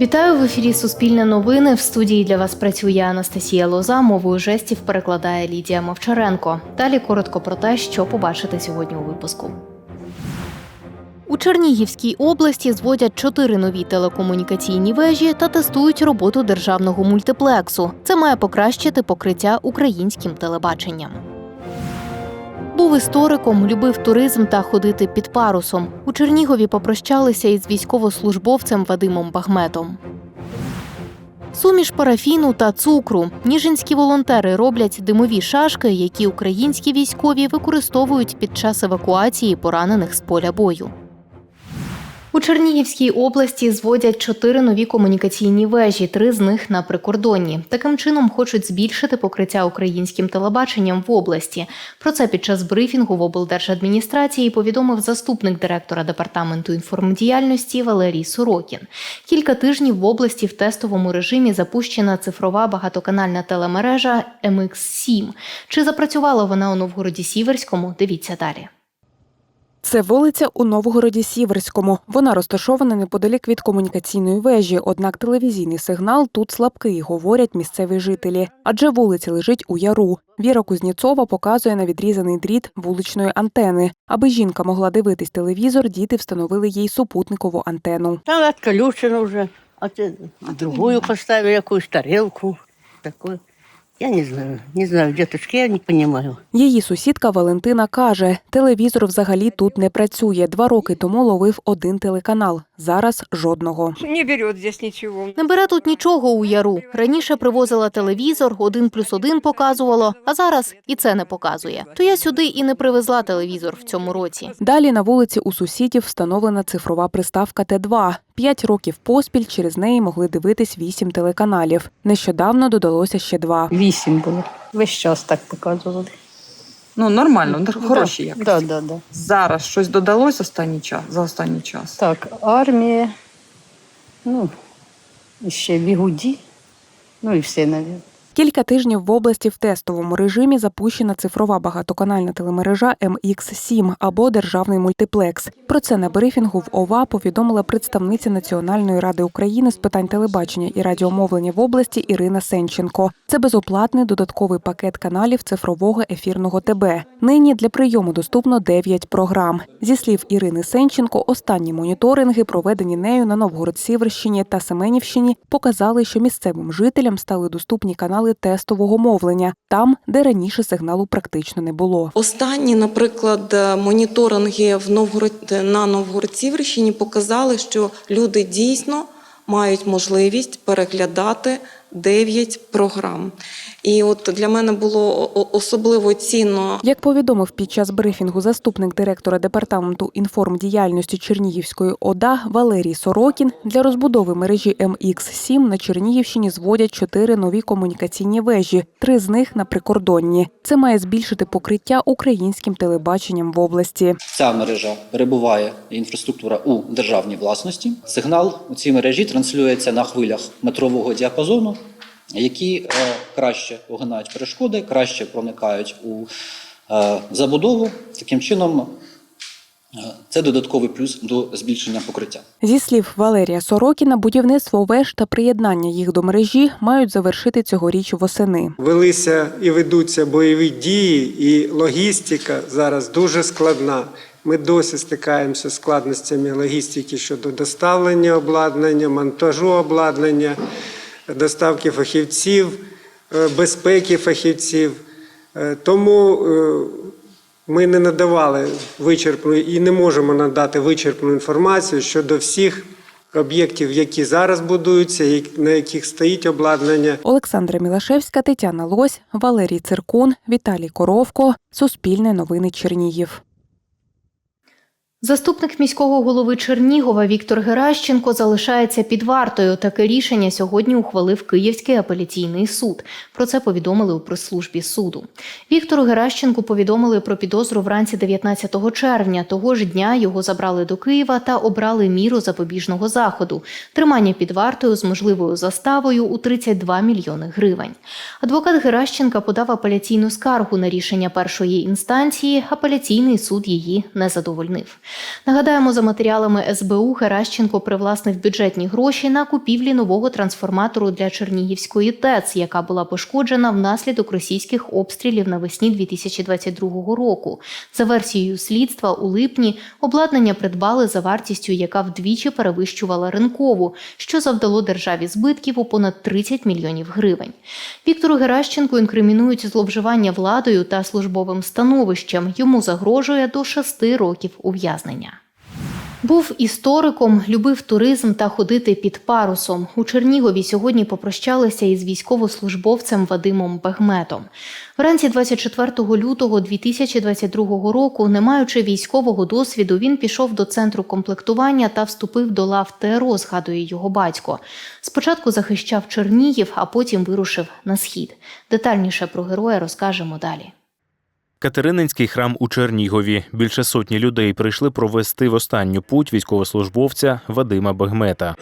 Вітаю в ефірі Суспільне новини. В студії для вас працює Анастасія Лоза. Мовою жестів перекладає Лідія Мовчаренко. Далі коротко про те, що побачите сьогодні у випуску. У Чернігівській області зводять чотири нові телекомунікаційні вежі та тестують роботу державного мультиплексу. Це має покращити покриття українським телебаченням. Був істориком, любив туризм та ходити під парусом. У Чернігові попрощалися із військовослужбовцем Вадимом Бахметом. Суміш парафіну та цукру. Ніжинські волонтери роблять димові шашки, які українські військові використовують під час евакуації поранених з поля бою. У Чернігівській області зводять чотири нові комунікаційні вежі, три з них на прикордонні. Таким чином хочуть збільшити покриття українським телебаченням в області. Про це під час брифінгу в облдержадміністрації повідомив заступник директора департаменту інформдіяльності Валерій Сорокін. Кілька тижнів в області в тестовому режимі запущена цифрова багатоканальна телемережа MX7. Чи запрацювала вона у Новгороді Сіверському? Дивіться далі. Це вулиця у Новгороді Сіверському. Вона розташована неподалік від комунікаційної вежі, однак телевізійний сигнал тут слабкий, говорять місцеві жителі. Адже вулиця лежить у яру. Віра Кузніцова показує на відрізаний дріт вуличної антени. Аби жінка могла дивитись телевізор, діти встановили їй супутникову антенну. Там отключено уже. А ты другую поставили, якусь тарелку. Такой. Я не знаю. Не знаю, діточки, я не розумію. Її сусідка Валентина каже, телевізор взагалі тут не працює. Два роки тому ловив один телеканал. Зараз жодного. Не берет здесь ничего. Не бере тут нічого у яру. Раніше привозила телевізор, один плюс один показувало, а зараз і це не показує. То я сюди і не привезла телевізор в цьому році. Далі на вулиці у сусідів встановлена цифрова приставка Т2. П'ять років поспіль через неї могли дивитись вісім телеканалів. Нещодавно додалося ще два. Вісім було. Весь час так показували. Ну, нормально, ну, хороші да, якості. да, да, да. Зараз щось додалось останній час, за останній час. Так, армія, ну, ще бігуді, ну і все, навіть. Кілька тижнів в області в тестовому режимі запущена цифрова багатоканальна телемережа MX7 або державний мультиплекс. Про це на брифінгу в ОВА повідомила представниця Національної ради України з питань телебачення і радіомовлення в області Ірина Сенченко. Це безоплатний додатковий пакет каналів цифрового ефірного ТБ. Нині для прийому доступно 9 програм. Зі слів Ірини Сенченко, останні моніторинги, проведені нею на Новгород-Сіверщині та Семенівщині, показали, що місцевим жителям стали доступні канали тестового мовлення, там, де раніше сигналу практично не було. Останні, наприклад, е, моніторинги в Новгород на Новгород-Сіверщині показали, що люди дійсно мають можливість переглядати 9 програм. І от для мене було особливо цінно Як повідомив під час брифінгу заступник директора департаменту інформдіяльності Чернігівської ОДА Валерій Сорокін, для розбудови мережі МХ7 на Чернігівщині зводять чотири нові комунікаційні вежі, три з них на прикордонні. Це має збільшити покриття українським телебаченням в області. Ця мережа перебуває інфраструктура у державній власності. Сигнал у цій мережі транслюється на хвилях метрового діапазону, які е, краще огинають перешкоди, краще проникають у е, забудову. Таким чином, е, це додатковий плюс до збільшення покриття. Зі слів Валерія Сорокіна, будівництво веж та приєднання їх до мережі мають завершити цьогоріч восени. Велися і ведуться бойові дії, і логістика зараз дуже складна. Ми досі стикаємося з складностями логістики щодо доставлення обладнання, монтажу обладнання, доставки фахівців, безпеки фахівців. Е, Тому е, ми не надавали вичерпну і не можемо надати вичерпну інформацію щодо всіх об'єктів, які зараз будуються, на яких стоїть обладнання. Олександра Мілашевська, Тетяна Лось, Валерій Циркун, Віталій Коровко. Суспільне новини Чернігів. Заступник міського голови Чернігова Віктор Геращенко залишається під вартою. Таке рішення сьогодні ухвалив Київський апеляційний суд. Про це повідомили у прес-службі суду. Віктору Геращенку повідомили про підозру вранці 19 червня. Того ж дня його забрали до Києва та обрали міру запобіжного заходу тримання під вартою з можливою заставою у 32 мільйони гривень. Адвокат Геращенка подав апеляційну скаргу на рішення першої інстанції. Апеляційний суд її не задовольнив. Нагадаємо, за матеріалами СБУ Геращенко привласнив бюджетні гроші на купівлі нового трансформатору для Чернігівської ТЕЦ, яка була пошкоджена внаслідок російських обстрілів навесні 2022 року. За версією слідства, у липні обладнання придбали за вартістю, яка вдвічі перевищувала ринкову, що завдало державі збитків у понад 30 мільйонів гривень. Віктору Геращенку інкримінують зловживання владою та службовим становищем. Йому загрожує до 6 років ув'язнення. Був істориком, любив туризм та ходити під парусом. У Чернігові сьогодні попрощалися із військовослужбовцем Вадимом Бегметом. Вранці 24 лютого 2022 року, не маючи військового досвіду, він пішов до центру комплектування та вступив до лав ТРО, згадує його батько. Спочатку захищав Чернігів, а потім вирушив на схід. Детальніше про героя розкажемо далі. Катерининський храм у Чернігові. Більше сотні людей прийшли провести в останню путь військовослужбовця Вадима Бегмета.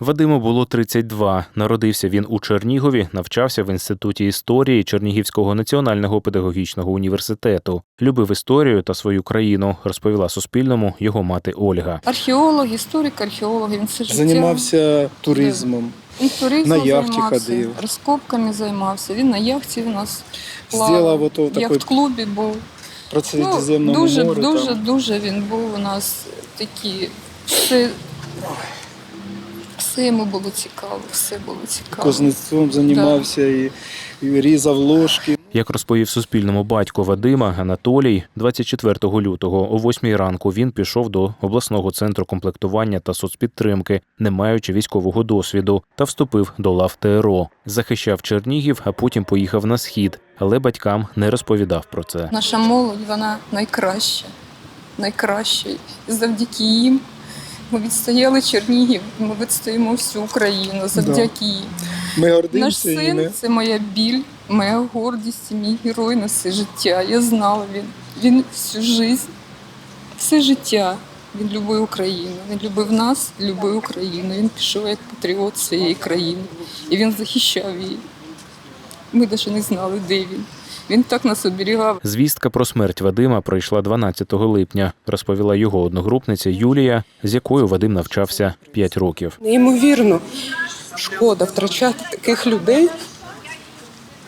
Вадиму було 32. Народився він у Чернігові, навчався в інституті історії Чернігівського національного педагогічного університету. Любив історію та свою країну, розповіла Суспільному його мати Ольга. Археолог, історик, археолог, він все життя. Займався туризмом, Він туризмом на яхті займався, ходив. розкопками займався. Він на яхті у нас плавав. ото в такий яхт-клубі був. про Ну, дуже, морю, дуже, там. дуже він був у нас такий. Все, все йому було цікаво, все було цікаво. Кузнецом займався і, і різав ложки. Як розповів Суспільному батько Вадима Анатолій, 24 лютого о 8 ранку він пішов до обласного центру комплектування та соцпідтримки, не маючи військового досвіду, та вступив до лав ТРО. Захищав Чернігів, а потім поїхав на схід, але батькам не розповідав про це. Наша молодь, вона найкраща, найкраща. Завдяки їм ми відстояли Чернігів, ми відстоїмо всю Україну завдяки їм. Ми Наш син це моя біль, моя гордість, і мій герой на все життя. Я знала він. Він всю життя, все життя. Він любив Україну. Він любив нас, любив Україну. Він пішов як патріот своєї країни. І він захищав її. Ми навіть не знали, де він. Він так нас оберігав. Звістка про смерть Вадима пройшла 12 липня, розповіла його одногрупниця Юлія, з якою Вадим навчався 5 років. Неймовірно шкода втрачати таких людей.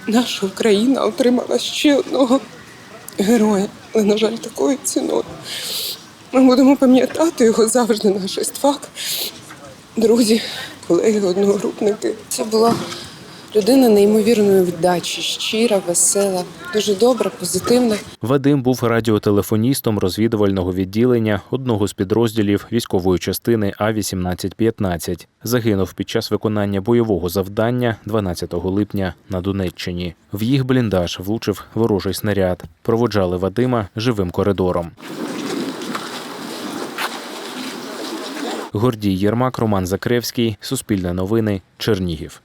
Наша Україна отримала ще одного героя, але, на жаль, такою ціною. Ми будемо пам'ятати його завжди наш естфак, друзі, колеги, одногрупники. Це була людина неймовірної віддачі, щира, весела, дуже добра, позитивна. Вадим був радіотелефоністом розвідувального відділення одного з підрозділів військової частини А 1815 Загинув під час виконання бойового завдання 12 липня на Донеччині. В їх бліндаж влучив ворожий снаряд. Проводжали Вадима живим коридором. Гордій Єрмак, Роман Закревський, Суспільне новини, Чернігів.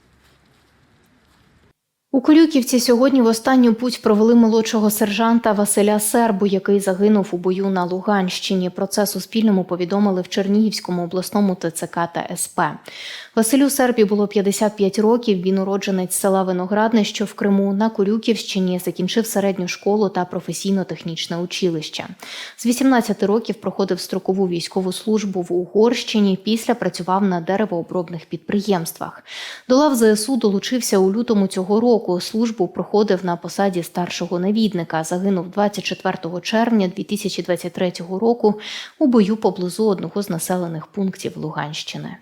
У Колюківці сьогодні в останню путь провели молодшого сержанта Василя Сербу, який загинув у бою на Луганщині. Про це Суспільному повідомили в Чернігівському обласному ТЦК та СП. Василю Сербі було 55 років. Він уродженець села Виноградне, що в Криму на Корюківщині закінчив середню школу та професійно-технічне училище. З 18 років проходив строкову військову службу в Угорщині. Після працював на деревообробних підприємствах. До лав ЗСУ долучився у лютому цього року. Службу проходив на посаді старшого навідника. Загинув 24 червня 2023 року у бою поблизу одного з населених пунктів Луганщини.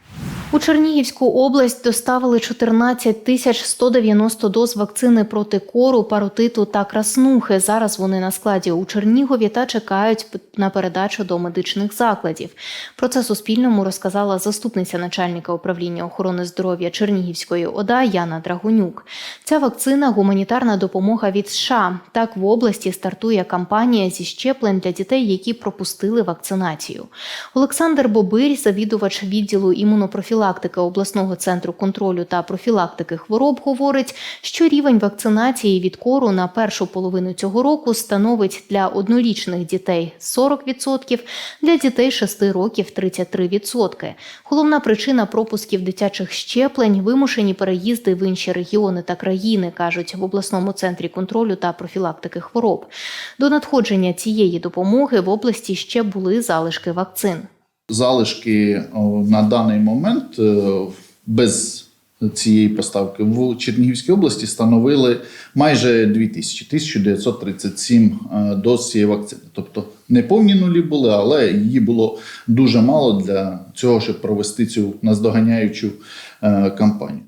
У Чернігівську область доставили 14 тисяч 190 доз вакцини проти кору, паротиту та краснухи. Зараз вони на складі у Чернігові та чекають на передачу до медичних закладів. Про це Суспільному розказала заступниця начальника управління охорони здоров'я Чернігівської ОДА Яна Драгонюк. Ця вакцина гуманітарна допомога від США. Так в області стартує кампанія зі щеплень для дітей, які пропустили вакцинацію. Олександр Бобирь, завідувач відділу імунопрофілактики профілактики обласного центру контролю та профілактики хвороб говорить, що рівень вакцинації від кору на першу половину цього року становить для однорічних дітей 40%, для дітей 6 років 33%. Головна причина пропусків дитячих щеплень вимушені переїзди в інші регіони та країни, кажуть в обласному центрі контролю та профілактики хвороб. До надходження цієї допомоги в області ще були залишки вакцин. Залишки на даний момент е, без цієї поставки в Чернігівській області становили майже 2000, 1937 е, доз цієї вакцини. Тобто не повні нулі були, але її було дуже мало для цього, щоб провести цю наздоганяючу е, кампанію.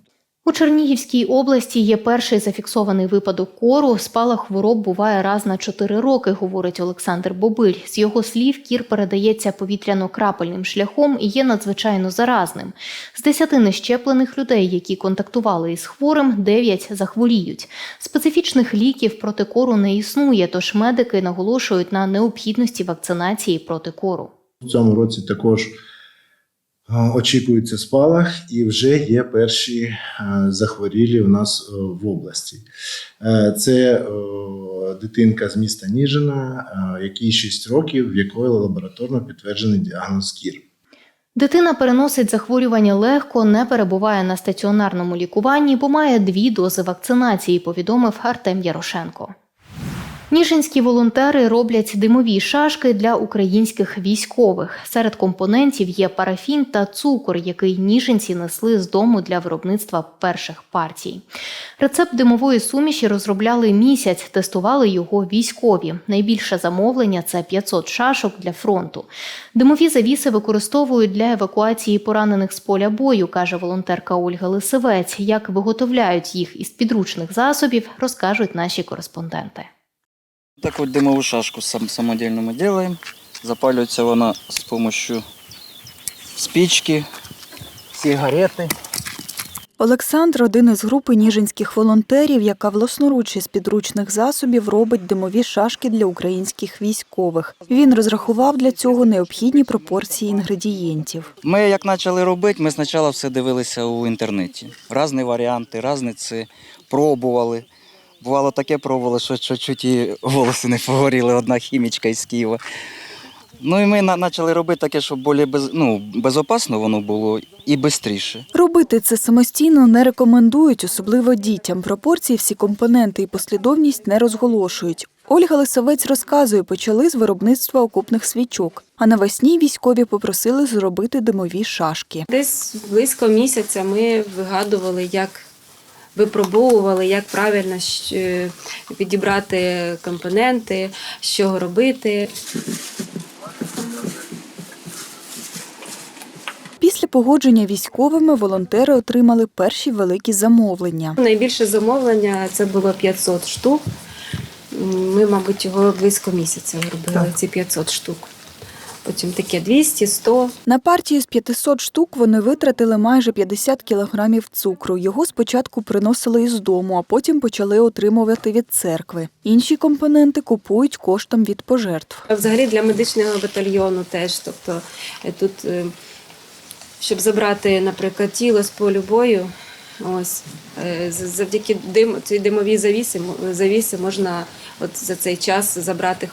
У Чернігівській області є перший зафіксований випадок кору. Спалах хвороб буває раз на 4 роки, говорить Олександр Бобиль. З його слів, кір передається повітряно-крапельним шляхом і є надзвичайно заразним. З 10 нещеплених людей, які контактували із хворим, 9 захворіють. Специфічних ліків проти кору не існує, тож медики наголошують на необхідності вакцинації проти кору. В цьому році також очікується спалах, і вже є перші е, захворілі у нас е, в області. Е, Це е, дитинка з міста Ніжина, е, якій 6 років, в якої лабораторно підтверджений діагноз кір. Дитина переносить захворювання легко, не перебуває на стаціонарному лікуванні, бо має дві дози вакцинації, повідомив Артем Ярошенко. Ніжинські волонтери роблять димові шашки для українських військових. Серед компонентів є парафін та цукор, який ніжинці несли з дому для виробництва перших партій. Рецепт димової суміші розробляли місяць, тестували його військові. Найбільше замовлення це 500 шашок для фронту. Димові завіси використовують для евакуації поранених з поля бою, каже волонтерка Ольга Лисевець. Як виготовляють їх із підручних засобів, розкажуть наші кореспонденти. Так вот дымовую шашку сам, самодельно мы делаем. Запаливается она с помощью спички, сигареты. Олександр один із групи ніжинських волонтерів, яка власноруч із підручних засобів робить димові шашки для українських військових. Він розрахував для цього необхідні пропорції інгредієнтів. Ми як почали робити, ми спочатку все дивилися у інтернеті. Різні варіанти, різні це пробували. Бувало таке пробували, що чуть-чуть і волоси не погоріли, одна хімічка із Києва. Ну і ми на- почали робити таке, щоб більш без, ну, безопасно воно було і швидше. Робити це самостійно не рекомендують, особливо дітям. Пропорції, всі компоненти і послідовність не розголошують. Ольга Лисовець розказує, почали з виробництва окупних свічок. А навесні військові попросили зробити димові шашки. Десь близько місяця ми вигадували, як випробовували, як правильно е, підібрати компоненти, з чого робити. Після погодження військовими волонтери отримали перші великі замовлення. Найбільше замовлення це було 500 штук. Ми, мабуть, його близько місяця робили, ці 500 штук. Потім таке 200, 100. На партію з 500 штук вони витратили майже 50 кілограмів цукру. Його спочатку приносили із дому, а потім почали отримувати від церкви. Інші компоненти купують коштом від пожертв. Взагалі для медичного батальйону теж. Тобто е, тут, е, щоб забрати, наприклад, тіло з полю бою, ось е, завдяки дим, цій димовій завісі, завісі можна от за цей час забрати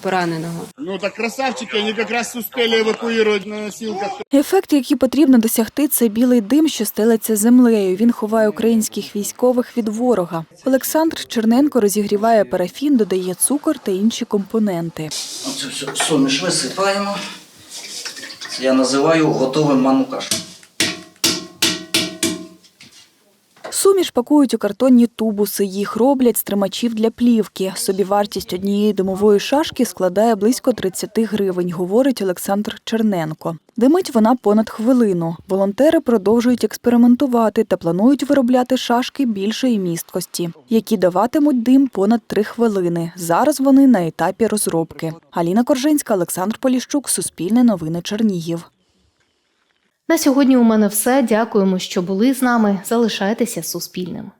пораненого. Ну так красавчики, они как раз успели эвакуировать на носилках. Ефект, який потрібно досягти, це білий дим, що стелиться землею. Він ховає українських військових від ворога. Олександр Черненко розігріває парафін, додає цукор та інші компоненти. Оцю всю суміш висипаємо. Я називаю готовим манну Суміш пакують у картонні тубуси. Їх роблять з тримачів для плівки. Собівартість однієї димової шашки складає близько 30 гривень, говорить Олександр Черненко. Димить вона понад хвилину. Волонтери продовжують експериментувати та планують виробляти шашки більшої місткості, які даватимуть дим понад 3 хвилини. Зараз вони на етапі розробки. Аліна Коржинська, Олександр Поліщук, Суспільне новини Чернігів. На сьогодні у мене все. Дякуємо, що були з нами. Залишайтеся Суспільним.